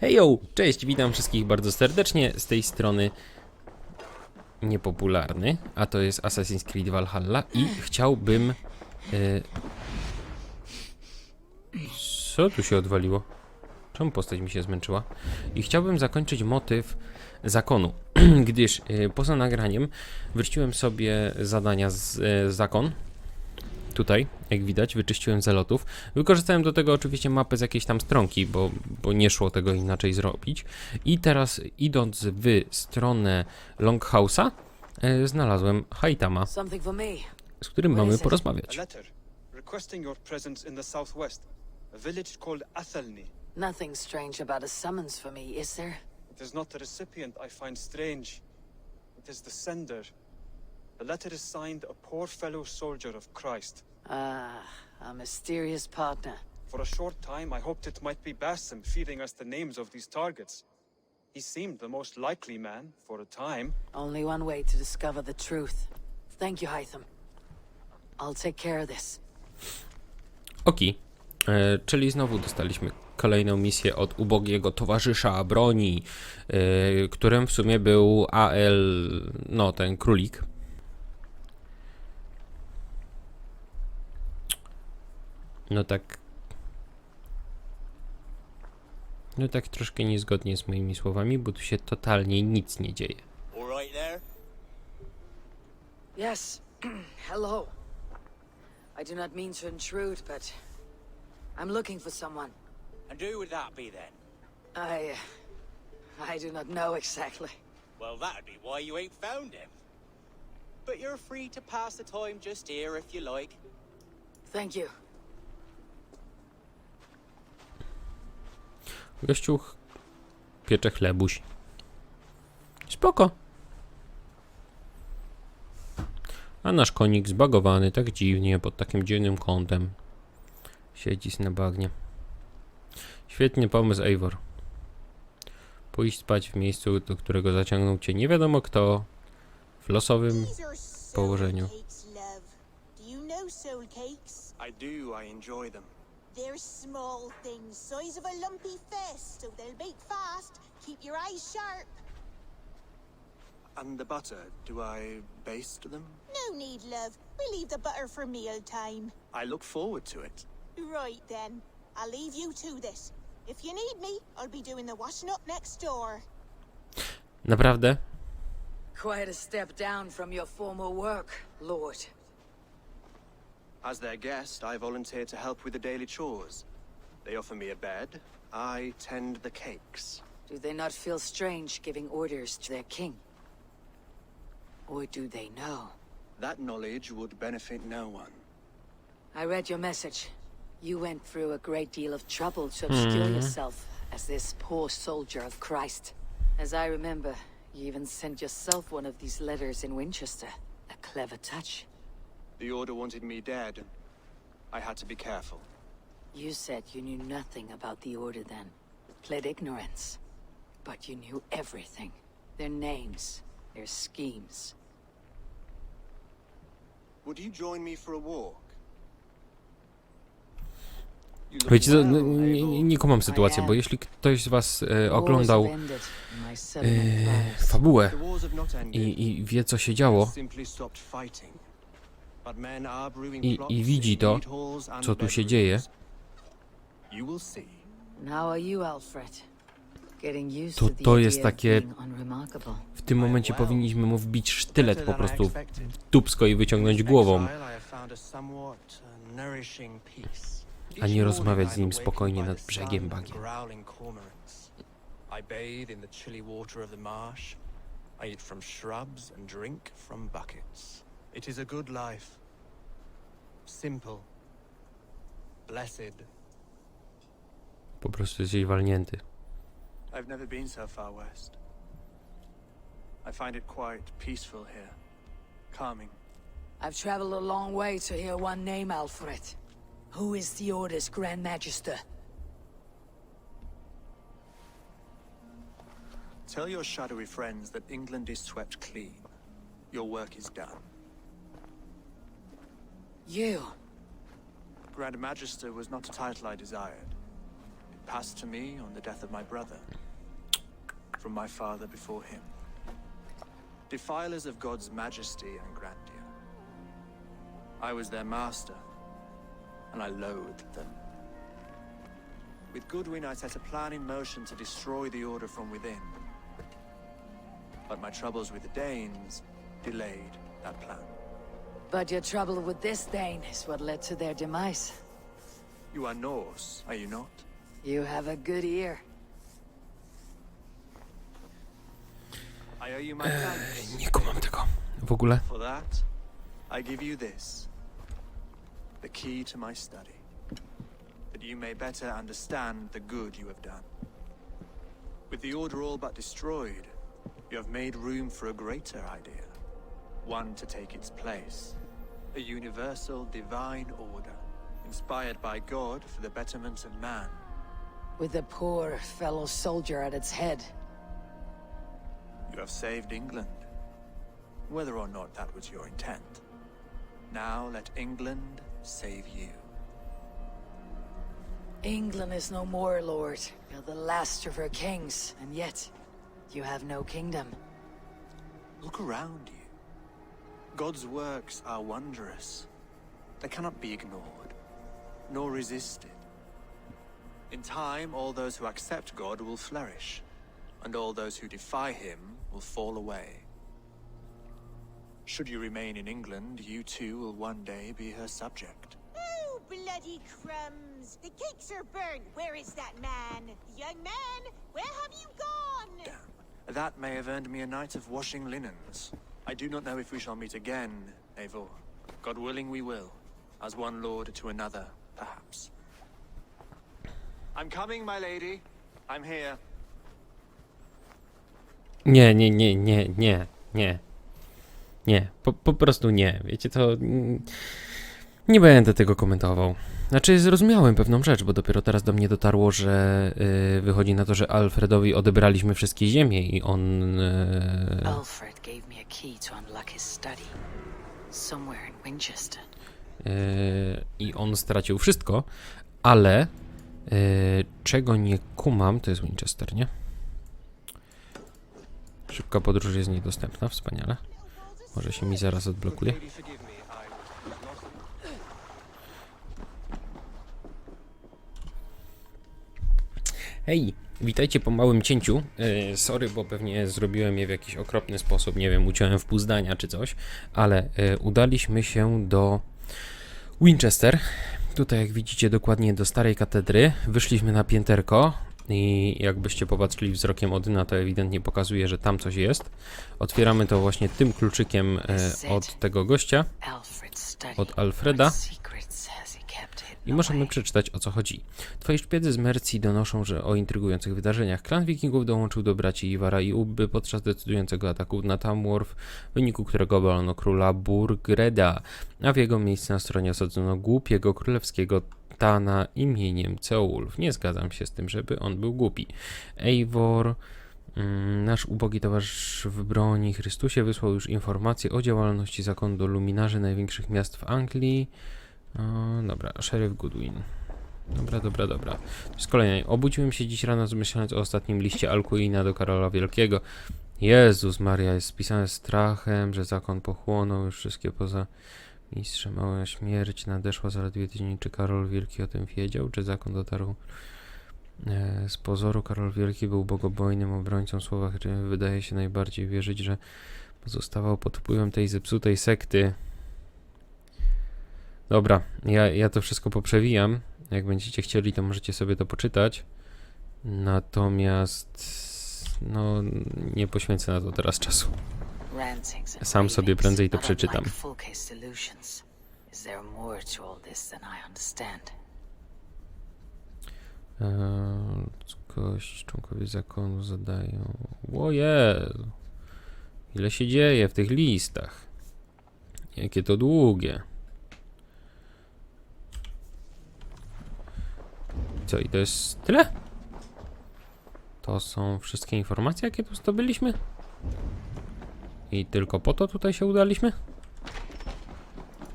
Hejo, cześć, witam wszystkich bardzo serdecznie z tej strony niepopularny, a to jest Assassin's Creed Valhalla i chciałbym... y, Co tu się odwaliło? Czemu postać mi się zmęczyła? I chciałbym zakończyć motyw zakonu, gdyż y, poza nagraniem wróciłem sobie zadania z y, zakon, tutaj, jak widać, wyczyściłem zelotów. Wykorzystałem do tego oczywiście mapę z jakiejś tam stronki, bo, bo nie szło tego inaczej zrobić. I teraz idąc w stronę Longhouse'a, e, znalazłem Haitama, z którym mamy porozmawiać. requesting your presence in the southwest, a village called Athelney. Nothing strange about a summons for me, is there? It is not the recipient I find strange, it is the sender. The letter is signed a poor fellow soldier of Christ. Ah, a mysterious partner. For a short time, I hoped it might be Basim feeding us the names of these targets. He seemed the most likely man, for a time. Only one way to discover the truth. Thank you, Hytham. I'll take care of this. Oki, e, czyli znowu dostaliśmy kolejną misję od ubogiego towarzysza broni, e, którym w sumie był AL, no ten królik. No tak. No tak troszkę niezgodnie z moimi słowami, bo tu się totalnie nic nie dzieje. All right there? Yes. Hello. I do not mean to intrude, but I'm looking for someone. And who would that be then? I. I do not know exactly. Well, that'd be why you ain't found him. But you're free to pass the time just here if you like. Thank you. Gościu piecze chlebuś. Spoko. A nasz konik zbagowany tak dziwnie, pod takim dziwnym kątem. Siedzi na bagnie. Świetny pomysł, Eivor. Pójść spać w miejscu, do którego zaciągnął cię nie wiadomo kto, w losowym położeniu. cakes, love. Do you know soul cakes? I do, I enjoy them. They're small things, size of a lumpy fist, so they'll bake fast. Keep your eyes sharp. And the butter, do I baste them? No need, love. We leave the butter for meal time. I look forward to it. Right then. I'll leave you to this. If you need me, I'll be doing the washing up next door. Naprawdę? Quite a step down from your former work, Lord. As their guest, I volunteer to help with the daily chores. They offer me a bed, I tend the cakes. Do they not feel strange giving orders to their king? Or do they know? That knowledge would benefit no one. I read your message. You went through a great deal of trouble to obscure hmm. yourself as this poor soldier of Christ. As I remember, you even sent yourself one of these letters in Winchester. A clever touch. The Order wanted me dead, I had to be careful. You said you knew nothing about the Order then. Pled ignorance. But you knew everything. Their names, their schemes. Would you join me for a walk? Wiecie, co, well, n- nie, nie, nie kumam sytuację, bo jeśli ktoś z was e, oglądał e, fabułę The wars have not ended. i, i wie co się działo, Simply stopped fighting. But men are brewing I- i widzi to, co tu się dzieje. To- to jest takie- w tym momencie powinniśmy mu wbić sztylet po prostu expected. tupsko i wyciągnąć głową. a uh. A nie rozmawiać z nim spokojnie nad brzegiem bagien. growling cormorants. I bathe in the chilly water of the marsh. I eat from shrubs and drink from buckets. It is a good life. Simple. Blessed. Po prostu jesteś walnięty. I've never been so far west. I find it quite peaceful here. Calming. I've traveled a long way to hear one name, Alfred. Who is the Order's Grand Magister? Tell your shadowy friends that England is swept clean. Your work is done. You. Grand Magister was not a title I desired. It passed to me on the death of my brother, from my father before him. Defilers of God's majesty and grandeur. I was their master, and I loathed them. With Goodwin, I set a plan in motion to destroy the Order from within. But my troubles with the Danes delayed that plan. But your trouble with this Dane is what led to their demise. You are Norse, are you not? You have a good ear. I owe you my eh, thanks. Nie kumam tego. W ogóle. For that, I give you this the key to my study, that you may better understand the good you have done. With the Order all but destroyed, you have made room for a greater idea, one to take its place a universal divine order, inspired by God for the betterment of man. With a poor fellow soldier at its head. You have saved England, whether or not that was your intent. Now let England save you. England is no more, Lord. You're the last of her kings, and yet you have no kingdom. Look around you. God's works are wondrous. They cannot be ignored, nor resisted. In time, all those who accept God will flourish, and all those who defy him will fall away. Should you remain in England, you too will one day be her subject. Oh, bloody crumbs! The cakes are burnt! Where is that man? Young man, where have you gone? Damn. That may have earned me a night of washing linens. I do not know if we shall meet again, Eivor. God willing, we will. As one lord to another, perhaps. I'm coming, my lady. I'm here. Nie, nie, nie, nie, nie, nie. Nie, po, po prostu nie. Wiecie mm, Nie będę tego komentował. Znaczy, zrozumiałem pewną rzecz, bo dopiero teraz do mnie dotarło, że y, wychodzi na to, że Alfredowi odebraliśmy wszystkie ziemie i on. Y, Alfred gave me a key to unlock his study. Somewhere in Winchester. y, I on stracił wszystko, ale y, czego nie kumam, to jest Winchester, nie? Szybka podróż jest niedostępna, wspaniale. Może się mi zaraz odblokuje. Hej, witajcie po małym cięciu. E, sorry, bo pewnie zrobiłem je w jakiś okropny sposób, nie wiem, uciąłem w pół zdania czy coś, ale e, udaliśmy się do Winchester. Tutaj, jak widzicie, dokładnie do starej katedry. Wyszliśmy na pięterko i jakbyście popatrzyli wzrokiem Odyna, to ewidentnie pokazuje, że tam coś jest. Otwieramy to właśnie tym kluczykiem e, od tego gościa. Od Alfreda. I możemy przeczytać o co chodzi. Twoje szpiedy z Mercji donoszą, że o intrygujących wydarzeniach klan wikingów dołączył do braci Iwara i Ubby podczas decydującego ataku na Tamworth, w wyniku którego obalono króla Burgreda, a w jego miejsce na stronie osadzono głupiego królewskiego Tana imieniem Ceolf. Nie zgadzam się z tym, żeby on był głupi. Eivor, mm, nasz ubogi towarzysz w broni Chrystusie, wysłał już informacje o działalności zakonu do luminarzy największych miast w Anglii. O, dobra, szeryf Goodwin. Dobra, dobra, dobra. To jest kolejne. Obudziłem się dziś rano zmyślając o ostatnim liście Alcuina do Karola Wielkiego. Jezus Maria jest spisane strachem, że zakon pochłonął już wszystkie poza mistrzem. Mała śmierć nadeszła zaledwie tydzień. Czy Karol Wielki o tym wiedział? Czy zakon dotarł e, z pozoru? Karol Wielki był bogobojnym obrońcą słowa, który wydaje się najbardziej wierzyć, że pozostawał pod wpływem tej zepsutej sekty. Dobra, ja, ja to wszystko poprzewijam. Jak będziecie chcieli, to możecie sobie to poczytać. Natomiast no nie poświęcę na to teraz czasu. Sam sobie prędzej to przeczytam. ludzkość, członkowie zakonu zadają. O Jezu. Ile się dzieje w tych listach? Jakie to długie. Co i to jest tyle? To są wszystkie informacje, jakie tu zdobyliśmy? I tylko po to tutaj się udaliśmy?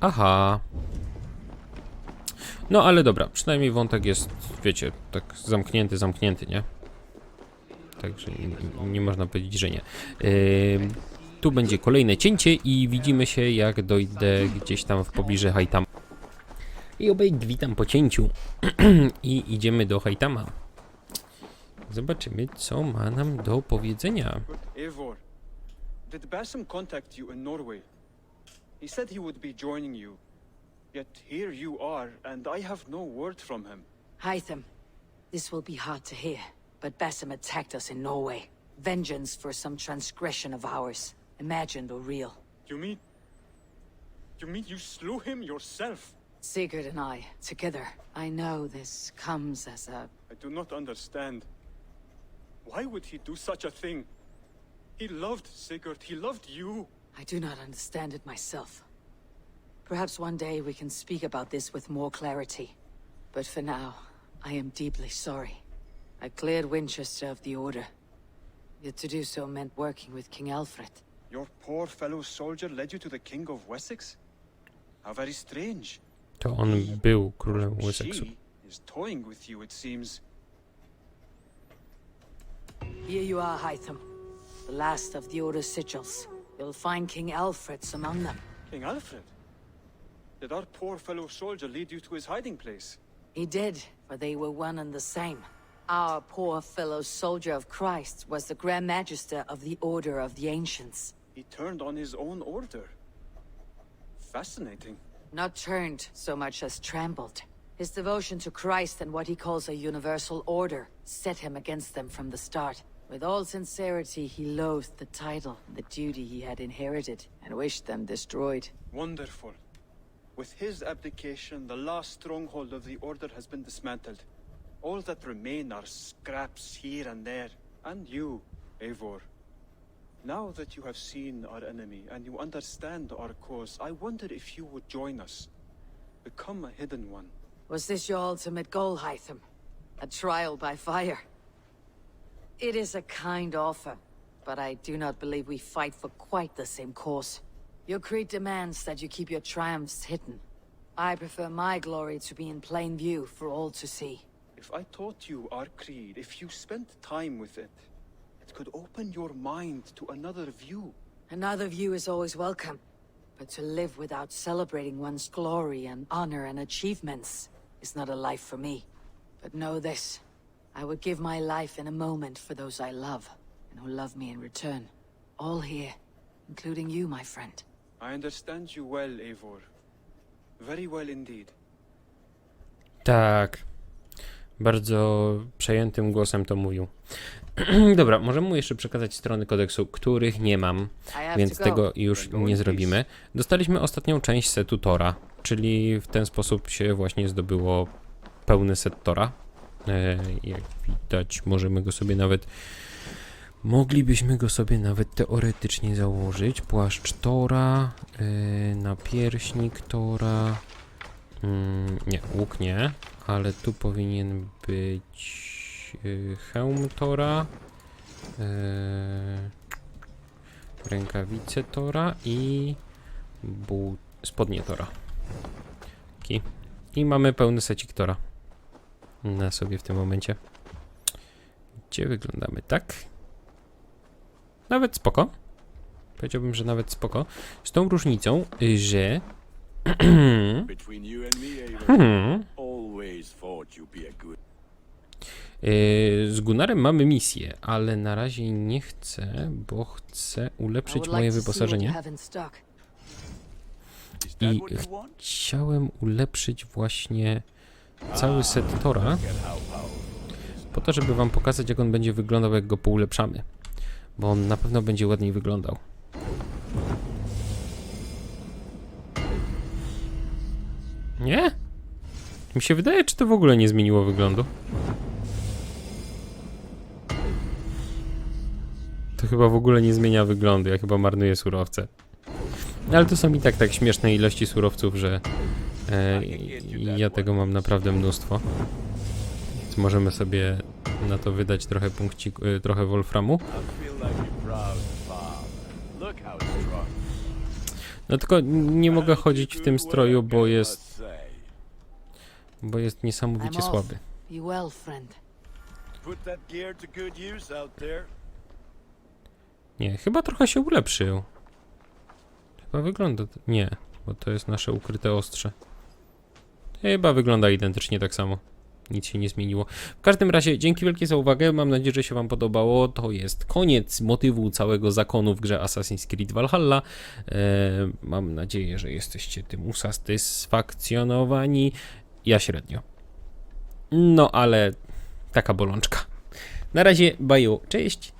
Aha. No ale dobra, przynajmniej wątek jest, wiecie, tak zamknięty, zamknięty, nie? Także nie, można powiedzieć, że nie. Ym, tu będzie kolejne cięcie i widzimy się jak dojdę gdzieś tam w pobliżu Haitama. I obej witam po cięciu. I idziemy do Haitama. Zobaczymy, co ma nam do powiedzenia. Eivor, did Basim contact you in Norway? He said he would be joining you. Yet here you are, and I have no word from him. Hytham, this will be hard to hear, but Basim attacked us in Norway. Vengeance for some transgression of ours, imagined or real. You mean... You mean you slew him yourself? Sigurd and I, together. I know this comes as a I do not understand. Why would he do such a thing? He loved Sigurd, he loved you. I do not understand it myself. Perhaps one day we can speak about this with more clarity. But for now, I am deeply sorry. I cleared Winchester of the Order. Yet to do so meant working with King Alfred. Your poor fellow soldier led you to the King of Wessex? How very strange. To on był królem Wessexu. She is toying with you, it seems. Here you are, Hytham. The last of the Order's sigils. You'll find King Alfred's among them. King Alfred? Did our poor fellow soldier lead you to his hiding place? He did, for they were one and the same. Our poor fellow soldier of Christ was the Grand Magister of the Order of the Ancients. He turned on his own order. Fascinating. Not turned so much as trampled. His devotion to Christ and what he calls a universal order set him against them from the start. With all sincerity, he loathed the title the duty he had inherited, and wished them destroyed. Wonderful. With his abdication, the last stronghold of the Order has been dismantled. All that remain are scraps here and there. And you, Eivor. Now that you have seen our enemy and you understand our cause, I wonder if you would join us. Become a hidden one. Was this your ultimate goal, Hytham? A trial by fire? It is a kind offer, but I do not believe we fight for quite the same cause. Your creed demands that you keep your triumphs hidden. I prefer my glory to be in plain view for all to see. If I taught you our creed, if you spent time with it, it could open your mind to another view. Another view is always welcome, but to live without celebrating one's glory and honor and achievements is not a life for me. But know this, I would give my life in a moment for those I love, and who love me in return. All here, including you, my friend. I understand you well, Eivor. Very well indeed. Tak. Bardzo przejętym głosem to mówił. Dobra, możemy mu jeszcze przekazać strony kodeksu, których nie mam, więc tego już nie zrobimy. Dostaliśmy ostatnią część setu Tora, czyli w ten sposób się właśnie zdobyło pełny set Tora. E, jak widać, możemy go sobie nawet. Moglibyśmy go sobie nawet teoretycznie założyć. Płaszcz Tora, e, napierśnik Tora. Mm, nie, łuk nie, ale tu powinien być y, hełm Tora, y, rękawice Tora i spodnie Tora. Taki. I mamy pełny secik Tora na sobie w tym momencie. Gdzie wyglądamy tak? Nawet spoko. Powiedziałbym, że nawet spoko. Z tą różnicą, y, że Between you and me, hmm, always thought you'd be a good. Yy, Z Gunarem mamy misję, ale na razie nie chcę, bo chcę ulepszyć moje wyposażenie i chciałem ulepszyć właśnie cały set Tora, po to, żeby wam pokazać, jak on będzie wyglądał, jak go poulepszamy. Bo on na pewno będzie ładniej wyglądał. Nie? Mi się wydaje, czy to w ogóle nie zmieniło wyglądu. To chyba w ogóle nie zmienia wyglądu, ja chyba marnuję surowce. Ale to są i tak tak śmieszne ilości surowców, że e, ja tego mam naprawdę mnóstwo. Więc możemy sobie na to wydać trochę punkcik, e, trochę wolframu. No tylko nie mogę chodzić w tym stroju, bo jest bo jest niesamowicie słaby. Put that gear to good use out there. Nie, chyba trochę się ulepszył. Chyba wygląda... Nie, bo to jest nasze ukryte ostrze. Chyba wygląda identycznie tak samo. Nic się nie zmieniło. W każdym razie, dzięki wielkie za uwagę. Mam nadzieję, że się Wam podobało. To jest koniec motywu całego zakonu w grze Assassin's Creed Valhalla. E, mam nadzieję, że jesteście tym usatysfakcjonowani. Ja średnio. No ale taka bolączka. Na razie, baju, cześć.